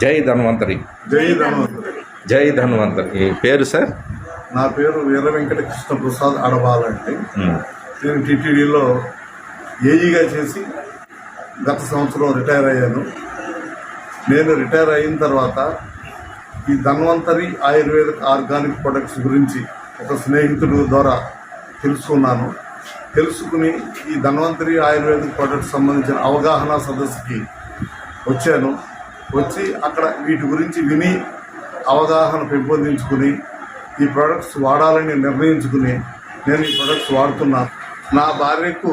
జై ధన్వంతరి. జై ధన్వంతరి. జై ధన్వంతరి. ఈ పేరు సార్? నా పేరు వీర వెంకట కృష్ణ ప్రసాద్ అడవాలండి. నేను టీటీడీలో ఏఈగా చేసి గత సంవత్సరం రిటైర్ అయ్యాను. నేను రిటైర్ అయిన తర్వాత ఈ ధన్వంతరి ఆయుర్వేదిక్ ఆర్గానిక్ ప్రొడక్ట్స్ గురించి ఒక స్నేహితుడు ద్వారా తెలుసుకున్నాను. తెలుసుకుని ఈ ధన్వంతరి ఆయుర్వేదిక్ ప్రొడక్ట్స్ సంబంధించిన అవగాహన సదస్సుకి వచ్చాను. వచ్చి అక్కడ వీటి గురించి విని అవగాహన పెంపొందించుకుని ఈ ప్రొడక్ట్స్ వాడాలని నిర్ణయించుకుని నేను ఈ ప్రొడక్ట్స్ వాడుతున్నాను నా భార్యకు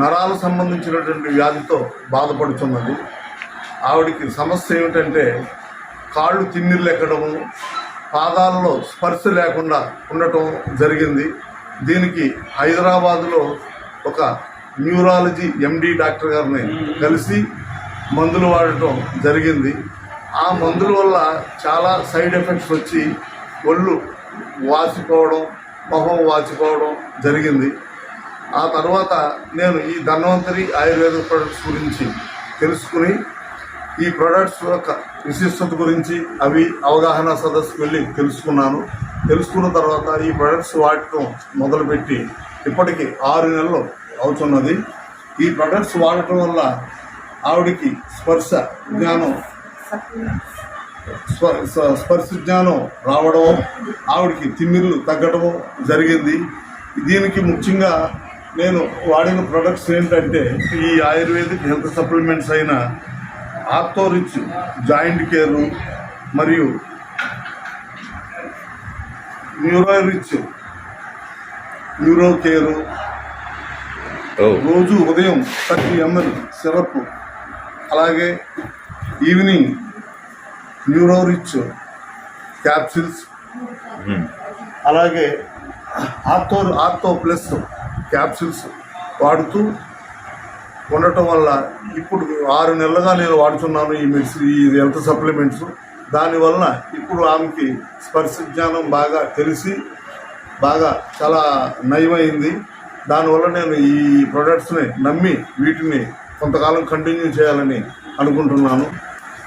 నరాలు సంబంధించినటువంటి వ్యాధితో బాధపడుతున్నది. ఆవిడికి సమస్య ఏమిటంటే కాళ్ళు తిమ్మిర్లు ఎక్కడము పాదాలలో స్పర్శ లేకుండా ఉండటం జరిగింది. దీనికి హైదరాబాదులో ఒక న్యూరాలజీ ఎండి డాక్టర్ గారిని కలిసి మందులు వాడటం జరిగింది. ఆ మందుల వల్ల చాలా సైడ్ ఎఫెక్ట్స్ వచ్చి ఒళ్ళు వాచిపోవడం మొహం వాచిపోవడం జరిగింది. ఆ తర్వాత నేను ఈ ధన్వంతరి ఆయుర్వేద ప్రొడక్ట్స్ గురించి తెలుసుకుని ఈ ప్రొడక్ట్స్ యొక్క విశిష్టత గురించి అవి అవగాహన సదస్సుకు వెళ్ళి తెలుసుకున్నాను. తెలుసుకున్న తర్వాత ఈ ప్రొడక్ట్స్ వాడటం మొదలుపెట్టి ఇప్పటికి ఆరు నెలలు అవుతున్నది. ఈ ప్రొడక్ట్స్ వాడటం వల్ల ఆవిడికి స్పర్శ జ్ఞానం. స్పర్శ జ్ఞానం రావడం ఆవిడకి తిమ్మిర్లు తగ్గడము జరిగింది. దీనికి ముఖ్యంగా నేను వాడిన ప్రొడక్ట్స్ ఏంటంటే ఈ ఆయుర్వేదిక్ హెల్త్ సప్లిమెంట్స్ అయిన ఆర్థోరిచ్ జాయింట్ కేరు మరియు న్యూరోరిచ్ న్యూరో కేరు రోజు ఉదయం థర్టీ ఎంఎల్ సిరప్ అలాగే ఈవినింగ్ న్యూరోరిచ్ క్యాప్సిల్స్ ఉమ్. అలాగే ఆర్థో ఆర్థో ప్లస్ క్యాప్సిల్స్ వాడుతూ ఉండటం వల్ల ఇప్పుడు ఆరు నెలలుగా నేను వాడుతున్నాను ఈ మెడిసిన్ ఈ హెల్త్ సప్లిమెంట్స్ దానివల్ల ఇప్పుడు ఆమెకి స్పర్శ జ్ఞానం బాగా తెలిసి బాగా చాలా నయమైంది దానివల్ల నేను ఈ ప్రొడక్ట్స్ని నమ్మి వీటిని కొంతకాలం కంటిన్యూ చేయాలని అనుకుంటున్నాను.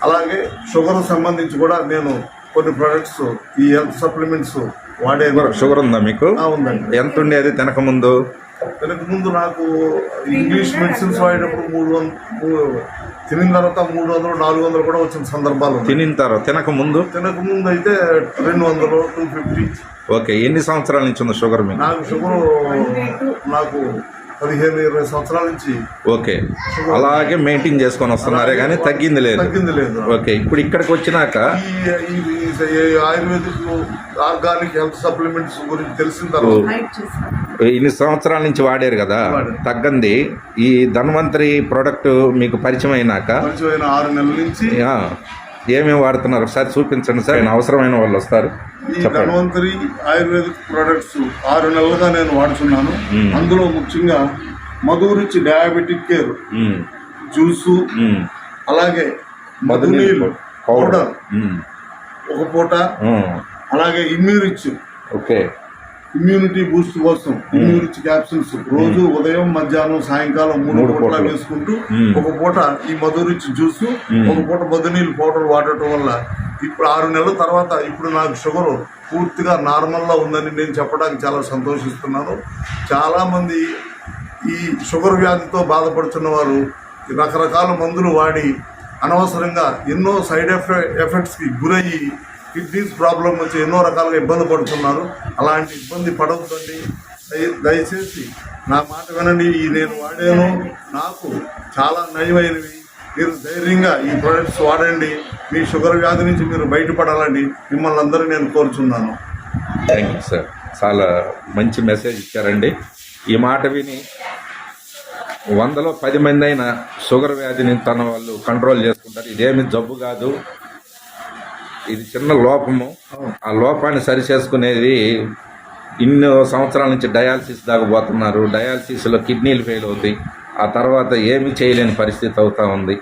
అలాగే షుగర్ సంబంధించి కూడా నేను కొన్ని ప్రొడక్ట్స్ ఈ హెల్త్ సప్లిమెంట్స్ వాడే షుగర్ ఉందా మీకు? ఉందండి. ఎంత ఉండేది తినక ముందు? వెనక ముందు నాకు ఇంగ్లీష్ మెడిసిన్స్ వాడేటప్పుడు మూడు వందలు తినిన తర్వాత మూడు వందలు నాలుగు వందలు కూడా వచ్చిన సందర్భాలు. తినిన తర్వాత తినక ముందు? తినక ముందు అయితే రెండు వందలు టూ ఫిఫ్టీ. ఓకే ఎన్ని సంవత్సరాల నుంచి ఉంది షుగర్ మీకు? నాకు షుగర్ నాకు పదిహేను ఇరవై సంవత్సరాల నుంచి ఓకే. అలాగే మెయింటైన్ చేసుకొని వస్తున్నారే కానీ తగ్గింది లేదు. తగ్గింది లేదు. ఓకే. ఇప్పుడు ఇక్కడికి వచ్చినాక ఆయుర్వేదిక్ ఆర్గానిక్ హెల్త్ సప్లిమెంట్స్ గురించి తెలిసిన తర్వాత ఇన్ని సంవత్సరాల నుంచి వాడారు కదా. తగ్గంది. ఈ ధన్వంతరి ప్రోడక్ట్ మీకు పరిచయం అయినాక పరిచయమైన ఆరు నెలల నుంచి ఏమేమి వాడుతున్నారు? ఒకసారి చూపించండి సార్. ఆయన అవసరమైన వాళ్ళు వస్తారు. ఈ ధన్వంతరి ఆయుర్వేదిక్ ప్రొడక్ట్స్ ఆరు నెలలుగా నేను వాడుతున్నాను. అందులో ముఖ్యంగా మధురిచి డయాబెటిక్ కేర్ జ్యూసు. అలాగే మధునీళ్ళు పౌడర్ ఒక పూట. అలాగే ఇమ్యూరిచ్ ఓకే. ఇమ్యూనిటీ బూస్ట్ కోసం ఇమ్యూరిచ్ క్యాప్సిల్స్ రోజు ఉదయం మధ్యాహ్నం సాయంకాలం మూడు పూటలు. వేసుకుంటూ మ్మ్. ఒక పూట ఈ మధురిచ్ జ్యూస్. ఒక పూట మధునీళ్ళు పౌడర్ వాడటం వల్ల ఇప్పుడు ఆరు నెలల తర్వాత ఇప్పుడు నాకు షుగర్ పూర్తిగా నార్మల్గా ఉందని నేను చెప్పడానికి చాలా సంతోషిస్తున్నాను చాలామంది ఈ షుగర్ వ్యాధితో బాధపడుతున్న వారు రకరకాల మందులు వాడి అనవసరంగా ఎన్నో సైడ్ ఎఫె ఎఫెక్ట్స్కి గురయ్యి కిడ్నీస్ ప్రాబ్లం వచ్చి ఎన్నో రకాలుగా ఇబ్బంది పడుతున్నారు అలాంటి ఇబ్బంది పడవద్దండి. దయ- దయచేసి నా మాట వినండి. ఈ నేను వాడాను. నాకు చాలా నయమైనవి. మీరు ధైర్యంగా ఈ ప్రొడక్ట్స్ వాడండి. మీ షుగర్ వ్యాధి నుంచి మీరు బయటపడాలని మిమ్మల్ని అందరూ నేను కోరుచున్నాను. థ్యాంక్ యూ సార్ చాలా మంచి మెసేజ్ ఇచ్చారండి. ఈ మాట విని వందలో పది మంది అయినా షుగర్ వ్యాధిని తన వాళ్ళు కంట్రోల్ చేసుకుంటారు. ఇదేమి జబ్బు కాదు. ఇది చిన్న లోపము. ఆ లోపాన్ని సరి చేసుకునేది ఇన్నో సంవత్సరాల నుంచి డయాలసిస్ దాకా పోతున్నారు. డయాలసిస్లో కిడ్నీలు ఫెయిల్ అవుతాయి. ఆ తర్వాత ఏమీ చేయలేని పరిస్థితి అవుతా ఉంది.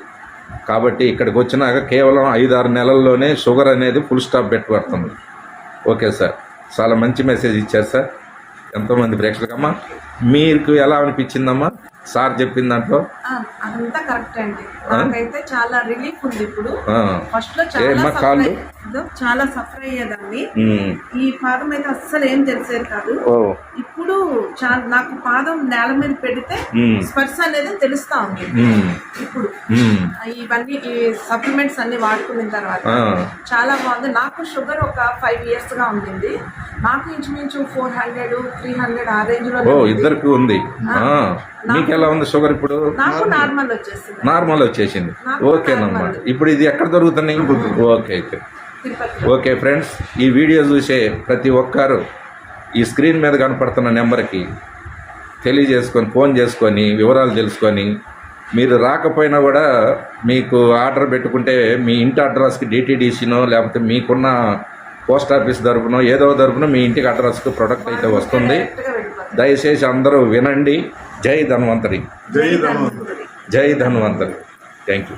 కాబట్టి ఇక్కడికి వచ్చినాక కేవలం ఐదారు నెలల్లోనే షుగర్ అనేది ఫుల్ స్టాప్ పెట్టుబడుతుంది ఓకే సార్. చాలా మంచి మెసేజ్ ఇచ్చారు సార్. ఎంతోమంది ప్రేక్షకులమ్మా మీకు ఎలా అనిపించిందమ్మా? సార్ చెప్పిన దాంట్లో? ఆ, అదంతా కరెక్ట్ అండి. నాకైతే చాలా రిలీఫ్ ఉంది ఇప్పుడు. ఆ, ఫస్ట్లో చాలా కాళ్ళు? అయ్యేదో, చాలా సఫర్ అయ్యేదాన్ని. ఈ పాదం అయితే అస్సలు ఏం తెలిసేది కాదు. ఇప్పుడు చాలా నాకు పాదం నేల మీద పెడితే స్పర్శ అనేది తెలుస్తా ఉంది. ఇప్పుడు ఇవన్నీ ఈ సప్లిమెంట్స్ అన్ని వాడుకున్న తర్వాత చాలా బాగుంది. నాకు షుగర్ ఒక ఫైవ్ ఇయర్స్గా ఉండింది. నాకు ఇంచుమించు ఫోర్ హండ్రెడ్ త్రీ హండ్రెడ్ ఆ రేంజ్లో ఇద్దరికి ఉంది. ఆ, మీకు ఎలా ఉంది షుగర్ ఇప్పుడు? నాకు నార్మల్. వచ్చేసింది. నార్మల్ వచ్చేసింది. ఓకేనమ్మా. ఇప్పుడు ఇది ఎక్కడ దొరుకుతున్నాయి? ఓకే అయితే ఓకే ఫ్రెండ్స్ ఈ వీడియో చూసే ప్రతి ఒక్కరు ఈ స్క్రీన్ మీద కనపడుతున్న నెంబర్కి తెలియజేసుకొని ఫోన్ చేసుకొని వివరాలు తెలుసుకొని మీరు రాకపోయినా కూడా మీకు ఆర్డర్ పెట్టుకుంటే మీ ఇంటి అడ్రస్కి డిటీడీసీనో లేకపోతే మీకున్న పోస్ట్ ఆఫీస్ తరపునో ఏదో తరపున మీ ఇంటికి అడ్రస్కి ప్రొడక్ట్ అయితే వస్తుంది. దయచేసి అందరూ వినండి. జై ధన్వంతరి. జై ధన్వంతరి. జై ధన్వంతరి. Thank you.